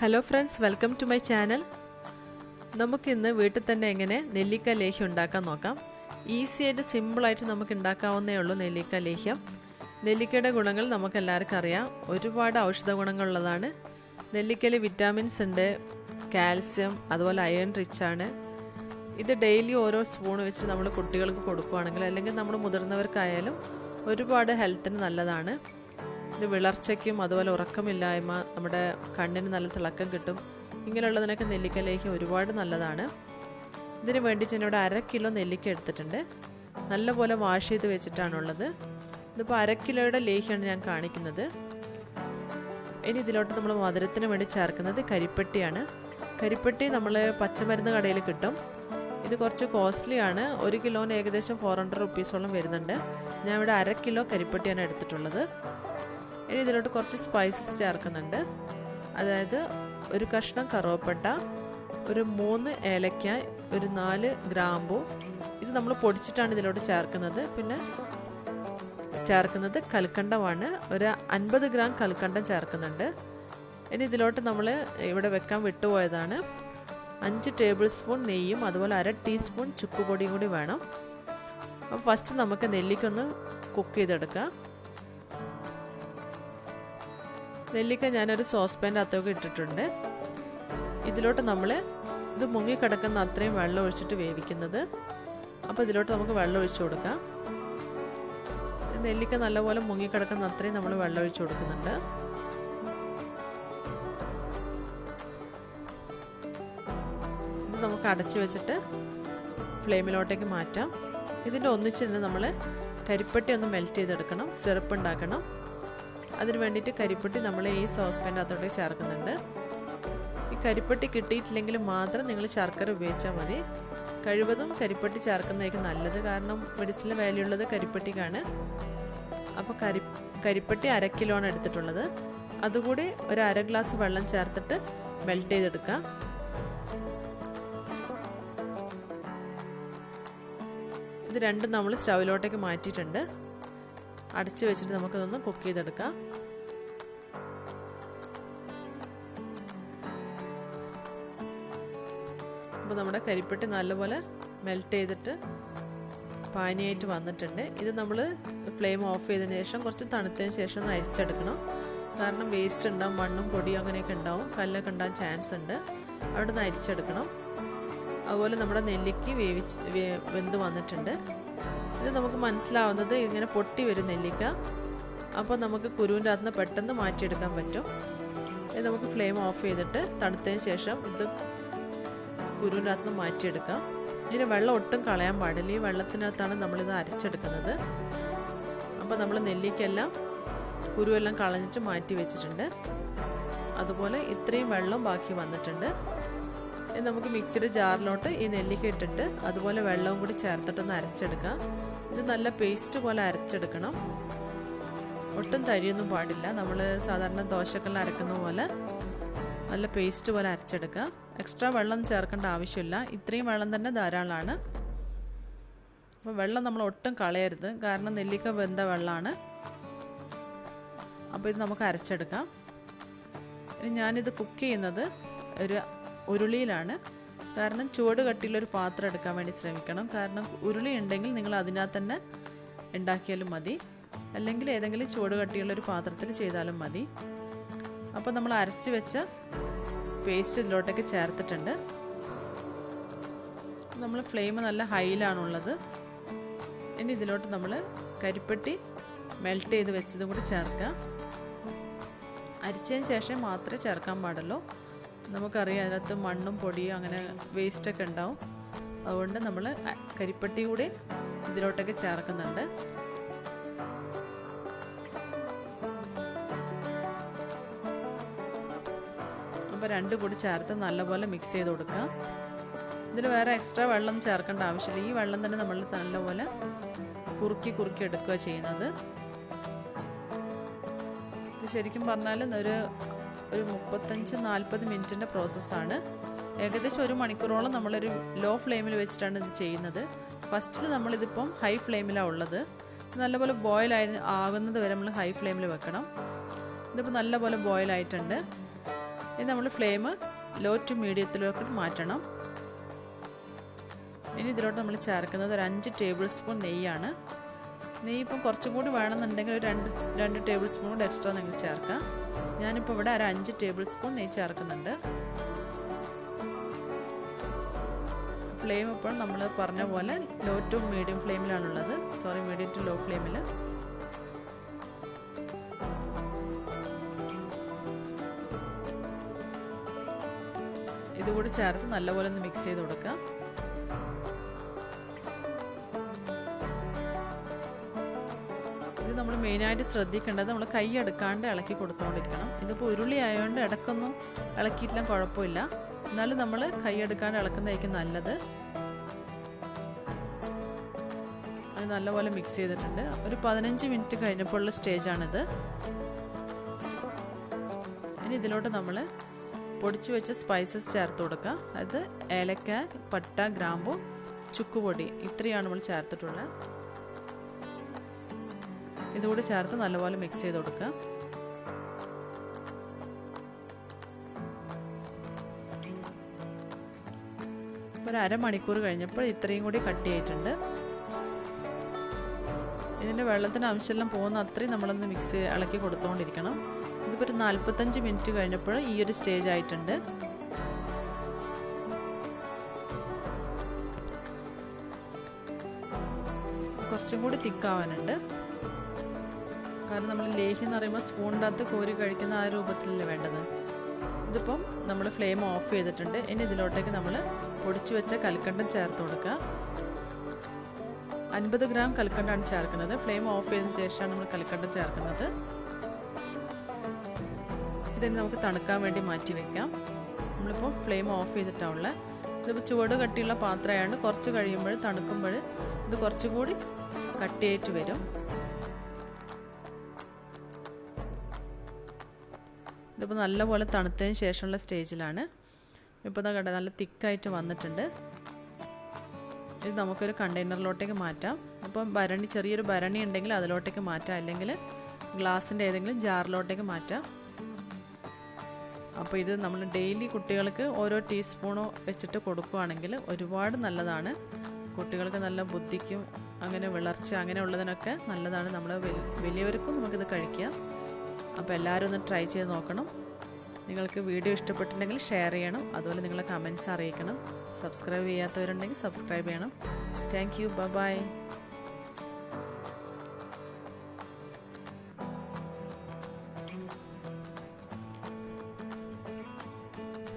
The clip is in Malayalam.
Hello friends welcome to my channel നമുക്കിന്ന് വീട്ടിൽ തന്നെ എങ്ങനെ നെല്ലിക്ക ലേഹ്യം ഉണ്ടാക്കാൻ നോക്കാം. ഈസി ആയിട്ട് സിമ്പിളായിട്ട് നമുക്ക് ഉണ്ടാക്കാവുന്നേ ഉള്ളൂ നെല്ലിക്ക ലേഹ്യം. നെല്ലിക്കയുടെ ഗുണങ്ങൾ നമുക്ക് എല്ലാവർക്കും അറിയാം. ഒരുപാട് ഔഷധ ഗുണങ്ങളുള്ളതാണ്. നെല്ലിക്കയിൽ വിറ്റാമിൻസ് ഉണ്ട് കാൽസ്യം അതുപോലെ അയൺ റിച്ച് ആണ്. ഇത് ഡെയിലി ഓരോ സ്പൂൺ വെച്ച് നമ്മൾ കുട്ടികൾക്ക് കൊടുക്കുകയാണെങ്കിൽ അല്ലെങ്കിൽ നമ്മൾ മുതിർന്നവർക്കായാലും ഒരുപാട് ഹെൽത്തിന് നല്ലതാണ്. ഇത് വിളർച്ചയ്ക്കും അതുപോലെ ഉറക്കമില്ലായ്മ നമ്മുടെ കണ്ണിന് നല്ല തിളക്കം കിട്ടും. ഇങ്ങനെയുള്ളതിനൊക്കെ നെല്ലിക്ക ലേഹ്യം ഒരുപാട് നല്ലതാണ്. ഇതിന് വേണ്ടി ഞാൻ ഇവിടെ അര കിലോ നെല്ലിക്ക എടുത്തിട്ടുണ്ട്. നല്ലപോലെ വാഷ് ചെയ്ത് വെച്ചിട്ടാണുള്ളത്. ഇതിപ്പോൾ അര കിലോയുടെ ലേഹ്യമാണ് ഞാൻ കാണിക്കുന്നത്. ഇനി ഇതിലോട്ട് നമ്മൾ മധുരത്തിന് വേണ്ടി ചേർക്കുന്നത് കരിപ്പെട്ടിയാണ്. കരിപ്പെട്ടി നമ്മൾ പച്ചമരുന്ന് കടയിൽ കിട്ടും. ഇത് കുറച്ച് കോസ്റ്റ്ലിയാണ്. ഒരു കിലോന് ഏകദേശം ഫോർ ഹൺഡ്രഡ് റുപ്പീസോളം വരുന്നുണ്ട്. ഞാൻ ഇവിടെ അര കിലോ കരിപ്പെട്ടിയാണ് എടുത്തിട്ടുള്ളത്. ഇനി ഇതിലോട്ട് കുറച്ച് സ്പൈസസ് ചേർക്കുന്നുണ്ട്. അതായത് ഒരു കഷ്ണം കറുവപ്പട്ട ഒരു മൂന്ന് ഏലക്ക ഒരു നാല് ഗ്രാമ്പു. ഇത് നമ്മൾ പൊടിച്ചിട്ടാണ് ഇതിലോട്ട് ചേർക്കുന്നത്. പിന്നെ ചേർക്കുന്നത് കൽക്കണ്ടമാണ്. ഒരു അൻപത് ഗ്രാം കൽക്കണ്ടം ചേർക്കുന്നുണ്ട്. ഇനി ഇതിലോട്ട് നമ്മൾ ഇവിടെ വെക്കാൻ വിട്ടുപോയതാണ്. അഞ്ച് ടേബിൾ സ്പൂൺ നെയ്യും അതുപോലെ അര ടീസ്പൂൺ ചുക്കുപൊടിയും കൂടി വേണം. അപ്പോൾ ഫസ്റ്റ് നമുക്ക് നെല്ലിക്കൊന്ന് കുക്ക് ചെയ്തെടുക്കാം. നെല്ലിക്ക ഞാനൊരു സോസ് പാന്റെ ഇട്ടിട്ടുണ്ട്. ഇതിലോട്ട് നമ്മൾ ഇത് മുങ്ങിക്കിടക്കുന്ന അത്രയും വെള്ളം ഒഴിച്ചിട്ട് വേവിക്കുന്നത്. അപ്പോൾ ഇതിലോട്ട് നമുക്ക് വെള്ളം ഒഴിച്ചു കൊടുക്കാം. നെല്ലിക്ക നല്ലപോലെ മുങ്ങിക്കിടക്കുന്ന അത്രയും നമ്മൾ വെള്ളം ഒഴിച്ചു കൊടുക്കുന്നുണ്ട്. ഇത് നമുക്ക് അടച്ചു വെച്ചിട്ട് ഫ്ലെയിമിലോട്ടേക്ക് മാറ്റാം. ഇതിന്റെ ഒന്നിച്ച് തന്നെ നമ്മൾ കരിപ്പട്ടി ഒന്ന് മെൽറ്റ് ചെയ്തെടുക്കണം. സിറപ്പ് ഉണ്ടാക്കണം. അതിന് വേണ്ടിയിട്ട് കരിപ്പെട്ടി നമ്മൾ ഈ സോസ് പാന്റെ അകത്തോട്ട് ചേർക്കുന്നുണ്ട്. ഈ കരിപ്പെട്ടി കിട്ടിയിട്ടില്ലെങ്കിൽ മാത്രം നിങ്ങൾ ശർക്കര ഉപയോഗിച്ചാൽ മതി. കഴിവതും കരിപ്പെട്ടി ചേർക്കുന്നതായിരിക്കും നല്ലത്. കാരണം മെഡിസിനിൽ വാല്യുള്ളത് കരിപ്പെട്ടിക്കാണ്. അപ്പോൾ കരി കരിപ്പെട്ടി അര കിലോ ആണ് എടുത്തിട്ടുള്ളത്. അതുകൂടി ഒരു അര ഗ്ലാസ് വെള്ളം ചേർത്തിട്ട് മെൽറ്റ് ചെയ്തെടുക്കാം. ഇത് രണ്ടും നമ്മൾ സ്റ്റൗവിലോട്ടേക്ക് മാറ്റിയിട്ടുണ്ട്. അടച്ചു വെച്ചിട്ട് നമുക്കതൊന്ന് കുക്ക് ചെയ്തെടുക്കാം. അപ്പോൾ നമ്മുടെ കരിപ്പെട്ടി നല്ലപോലെ മെൽറ്റ് ചെയ്തിട്ട് പാനിയായിട്ട് വന്നിട്ടുണ്ട്. ഇത് നമ്മൾ ഫ്ലെയിം ഓഫ് ചെയ്തതിന് ശേഷം കുറച്ച് തണുത്തതിന് ശേഷം ഒന്ന് അരിച്ചെടുക്കണം. കാരണം വേസ്റ്റ് ഉണ്ടാവും മണ്ണും പൊടിയും അങ്ങനെയൊക്കെ ഉണ്ടാവും. കല്ലൊക്കെ ഉണ്ടാകാൻ ചാൻസ് ഉണ്ട്. അവിടെ നിന്ന് അരിച്ചെടുക്കണം. അതുപോലെ നമ്മുടെ നെല്ലിക്ക് വേവിച്ച് വെന്ത് വന്നിട്ടുണ്ട്. ഇത് നമുക്ക് മനസ്സിലാവുന്നത് ഇങ്ങനെ പൊട്ടി വരും നെല്ലിക്ക. അപ്പോൾ നമുക്ക് കുരുവിന്റെ അകത്ത് നിന്ന് പെട്ടെന്ന് മാറ്റിയെടുക്കാൻ പറ്റും. ഇത് നമുക്ക് ഫ്ലെയിം ഓഫ് ചെയ്തിട്ട് തണുത്തതിന് ശേഷം ഇത് കുരുവിന്റെ അകത്ത് നിന്ന് മാറ്റിയെടുക്കാം. ഇതിന് വെള്ളം ഒട്ടും കളയാൻ പാടില്ല. ഈ വെള്ളത്തിനകത്താണ് നമ്മളിത് അരച്ചെടുക്കുന്നത്. അപ്പോൾ നമ്മൾ നെല്ലിക്കെല്ലാം കുരുവെല്ലാം കളഞ്ഞിട്ട് മാറ്റി വെച്ചിട്ടുണ്ട്. അതുപോലെ ഇത്രയും വെള്ളം ബാക്കി വന്നിട്ടുണ്ട്. നമുക്ക് മിക്സിയുടെ ജാറിലോട്ട് ഈ നെല്ലിക്ക ഇട്ടിട്ട് അതുപോലെ വെള്ളവും കൂടി ചേർത്തിട്ടൊന്ന് അരച്ചെടുക്കാം. ഇത് നല്ല പേസ്റ്റ് പോലെ അരച്ചെടുക്കണം. ഒട്ടും തരിയൊന്നും പാടില്ല. നമ്മൾ സാധാരണ ദോശക്കെല്ലാം അരക്കുന്ന പോലെ നല്ല പേസ്റ്റ് പോലെ അരച്ചെടുക്കുക എക്സ്ട്രാ വെള്ളം ചേർക്കേണ്ട ആവശ്യമില്ല. ഇത്രയും വെള്ളം തന്നെ ധാരാളമാണ്. അപ്പോൾ വെള്ളം നമ്മൾ ഒട്ടും കളയരുത്. കാരണം നെല്ലിക്ക വെന്ത വെള്ളമാണ്. അപ്പോൾ ഇത് നമുക്ക് അരച്ചെടുക്കാം. ഞാനിത് കുക്ക് ചെയ്യുന്നത് ഒരു ഉരുളിയിലാണ്. കാരണം ചുവട് കട്ടിയിലൊരു പാത്രം എടുക്കാൻ വേണ്ടി ശ്രമിക്കണം. കാരണം ഉരുളി ഉണ്ടെങ്കിൽ നിങ്ങൾ അതിനകത്ത് തന്നെ ഉണ്ടാക്കിയാലും മതി. അല്ലെങ്കിൽ ഏതെങ്കിലും ചുവട് കട്ടിയുള്ളൊരു പാത്രത്തിൽ ചെയ്താലും മതി. അപ്പോൾ നമ്മൾ അരച്ച് വെച്ച പേസ്റ്റ് ഇതിലോട്ടേക്ക് ചേർത്തിട്ടുണ്ട്. നമ്മൾ ഫ്ലെയിം നല്ല ഹൈയിലാണുള്ളത്. ഇനി ഇതിലോട്ട് നമ്മൾ കരിപ്പെട്ടി മെൽറ്റ് ചെയ്ത് വെച്ചതും കൂടി ചേർക്കുക അരിച്ചതിന് ശേഷം മാത്രമേ ചേർക്കാൻ പാടുള്ളൂ. നമുക്കറിയാം അതിനകത്ത് മണ്ണും പൊടിയും അങ്ങനെ വേസ്റ്റൊക്കെ ഉണ്ടാവും. അതുകൊണ്ട് നമ്മൾ കരിപ്പട്ടി കൂടി ഇതിലോട്ടൊക്കെ ചേർക്കുന്നുണ്ട്. അപ്പോൾ രണ്ട് കൂടി ചേർത്ത് നല്ലപോലെ മിക്സ് ചെയ്ത് കൊടുക്കുക ഇതിൽ വേറെ എക്സ്ട്രാ വെള്ളം ചേർക്കേണ്ട ആവശ്യമില്ല. ഈ വെള്ളം തന്നെ നമ്മൾ നല്ലപോലെ കുറുക്കി കുറുക്കി എടുക്കുക ചെയ്യുന്നത്. ഇത് ശരിക്കും പറഞ്ഞാൽ ഒരു ഒരു മുപ്പത്തഞ്ച് നാൽപ്പത് മിനിറ്റിന്റെ പ്രോസസ്സാണ് ഏകദേശം ഒരു മണിക്കൂറോളം നമ്മളൊരു ലോ ഫ്ലെയിമിൽ വെച്ചിട്ടാണ് ഇത് ചെയ്യുന്നത്. ഫസ്റ്റിൽ നമ്മളിതിപ്പം ഹൈ ഫ്ലെയിമിലാണ് ഉള്ളത്. നല്ലപോലെ ബോയിൽ ആയി ആകുന്നത് വരെ നമ്മൾ ഹൈ ഫ്ലെയിമിൽ വെക്കണം. ഇതിപ്പോൾ നല്ലപോലെ ബോയിൽ ആയിട്ടുണ്ട്. ഇനി നമ്മൾ ഫ്ലെയിം ലോ ടു മീഡിയത്തിലേക്ക് മാറ്റണം. ഇനി ഇതിലോട്ട് നമ്മൾ ചേർക്കുന്നത് ഒരു അഞ്ച് ടേബിൾ സ്പൂൺ നെയ്യാണ്. നെയ്യ് ഇപ്പം കുറച്ചും കൂടി വേണമെന്നുണ്ടെങ്കിൽ ഒരു രണ്ട് രണ്ട് ടേബിൾ സ്പൂൺ കൂടി എക്സ്ട്രാ നിങ്ങൾ ചേർക്കാം. ഞാനിപ്പോൾ ഇവിടെ ഒരു അഞ്ച് ടേബിൾ സ്പൂൺ നെയ്യ് ചേർക്കുന്നുണ്ട്. ഫ്ലെയിം ഇപ്പോൾ നമ്മൾ പറഞ്ഞ പോലെ ലോ ടു മീഡിയം ഫ്ലെയിമിലാണുള്ളത് സോറി മീഡിയം ടു ലോ ഫ്ലെയിമിൽ ഇതുകൂടി ചേർത്ത് നല്ലപോലെ ഒന്ന് മിക്സ് ചെയ്ത് കൊടുക്കാം. നമ്മൾ മെയിനായിട്ട് ശ്രദ്ധിക്കേണ്ടത് നമ്മൾ കൈ എടുക്കാണ്ട് ഇളക്കി കൊടുത്തുകൊണ്ടിരിക്കണം ഇതിപ്പോൾ ഉരുളി ആയതുകൊണ്ട് ഇടക്കൊന്നും ഇളക്കിയിട്ടില്ല കുഴപ്പമില്ല. എന്നാലും നമ്മൾ കൈ എടുക്കാണ്ട് ഇളക്കുന്നതായിരിക്കും നല്ലത്. അത് നല്ലപോലെ മിക്സ് ചെയ്തിട്ടുണ്ട്. ഒരു പതിനഞ്ച് മിനിറ്റ് കഴിഞ്ഞപ്പോഴുള്ള സ്റ്റേജാണിത്. ഇനി ഇതിലോട്ട് നമ്മൾ പൊടിച്ചു വെച്ച സ്പൈസസ് ചേർത്ത് കൊടുക്കുക. അത് ഏലക്ക പട്ട ഗ്രാമ്പു ചുക്കുപൊടി ഇത്രയാണ് നമ്മൾ ചേർത്തിട്ടുള്ളത്. ഇതുകൂടി ചേർത്ത് നല്ലപോലെ മിക്സ് ചെയ്ത് കൊടുക്കുക. ഒരു അരമണിക്കൂർ കഴിഞ്ഞപ്പോൾ ഇത്രയും കൂടി കട്ട് ചെയ്തിട്ടുണ്ട്. ഇതിന്റെ വെള്ളത്തിന്റെ അംശമെല്ലാം പോകുന്ന അത്രയും നമ്മളൊന്ന് മിക്സ് ഇളക്കി കൊടുത്തുകൊണ്ടിരിക്കണം ഇതിപ്പോൾ ഒരു നാൽപ്പത്തഞ്ച് മിനിറ്റ് കഴിഞ്ഞപ്പോൾ ഈ ഒരു സ്റ്റേജ് ആയിട്ടുണ്ട്. കുറച്ചും കൂടി തിക്കാവാനുണ്ട് കാരണം നമ്മൾ ലേഹ്യം എന്ന് പറയുമ്പോൾ സ്പൂണിന്റെ അകത്ത് കോരി കഴിക്കുന്ന ആ രൂപത്തിലല്ലേ വേണ്ടത്. ഇതിപ്പം നമ്മൾ ഫ്ലെയിം ഓഫ് ചെയ്തിട്ടുണ്ട്. ഇനി ഇതിലോട്ടേക്ക് നമ്മൾ പൊടിച്ചു വെച്ച കൽക്കണ്ടം ചേർത്ത് കൊടുക്കുക. അൻപത് ഗ്രാം കൽക്കണ്ടാണ് ചേർക്കുന്നത്. ഫ്ലെയിം ഓഫ് ചെയ്തതിന് ശേഷമാണ് നമ്മൾ കൽക്കണ്ടം ചേർക്കുന്നത്. ഇതിന് നമുക്ക് തണുക്കാൻ വേണ്ടി മാറ്റി വെക്കാം. നമ്മളിപ്പോൾ ഫ്ലെയിം ഓഫ് ചെയ്തിട്ടാണുള്ളത് ഇതിപ്പോൾ ചുവട് കട്ടിയുള്ള പാത്രമായതുകൊണ്ട് കുറച്ച് കഴിയുമ്പോൾ തണുക്കുമ്പോൾ ഇത് കുറച്ചുകൂടി കട്ടിയായിട്ട് വരും. ഇതിപ്പോൾ നല്ലപോലെ തണുത്തതിന് ശേഷമുള്ള സ്റ്റേജിലാണ്. ഇപ്പോൾ ഇതാ കണ്ട നല്ല തിക്കായിട്ട് വന്നിട്ടുണ്ട്. ഇത് നമുക്കൊരു കണ്ടെയ്നറിലോട്ടേക്ക് മാറ്റാം. അപ്പം ഭരണി ചെറിയൊരു ഭരണി ഉണ്ടെങ്കിൽ അതിലോട്ടേക്ക് മാറ്റാം. അല്ലെങ്കിൽ ഗ്ലാസിന്റെ ഏതെങ്കിലും ജാറിലോട്ടേക്ക് മാറ്റാം. അപ്പോൾ ഇത് നമ്മൾ ഡെയിലി കുട്ടികൾക്ക് ഓരോ ടീസ്പൂണോ വെച്ചിട്ട് കൊടുക്കുകയാണെങ്കിൽ ഒരുപാട് നല്ലതാണ്. കുട്ടികൾക്ക് നല്ല ബുദ്ധിക്കും അങ്ങനെ വിളർച്ച അങ്ങനെയുള്ളതിനൊക്കെ നല്ലതാണ്. നമ്മൾ വലിയവർക്കും നമുക്കിത് കഴിക്കാം. അപ്പോൾ എല്ലാവരും ഒന്ന് ട്രൈ ചെയ്ത് നോക്കണം. നിങ്ങൾക്ക് വീഡിയോ ഇഷ്ടപ്പെട്ടിട്ടുണ്ടെങ്കിൽ ഷെയർ ചെയ്യണം. അതുപോലെ നിങ്ങളെ കമൻസ് അറിയിക്കണം. സബ്സ്ക്രൈബ് ചെയ്യാത്തവരുണ്ടെങ്കിൽ സബ്സ്ക്രൈബ് ചെയ്യണം. Thank you by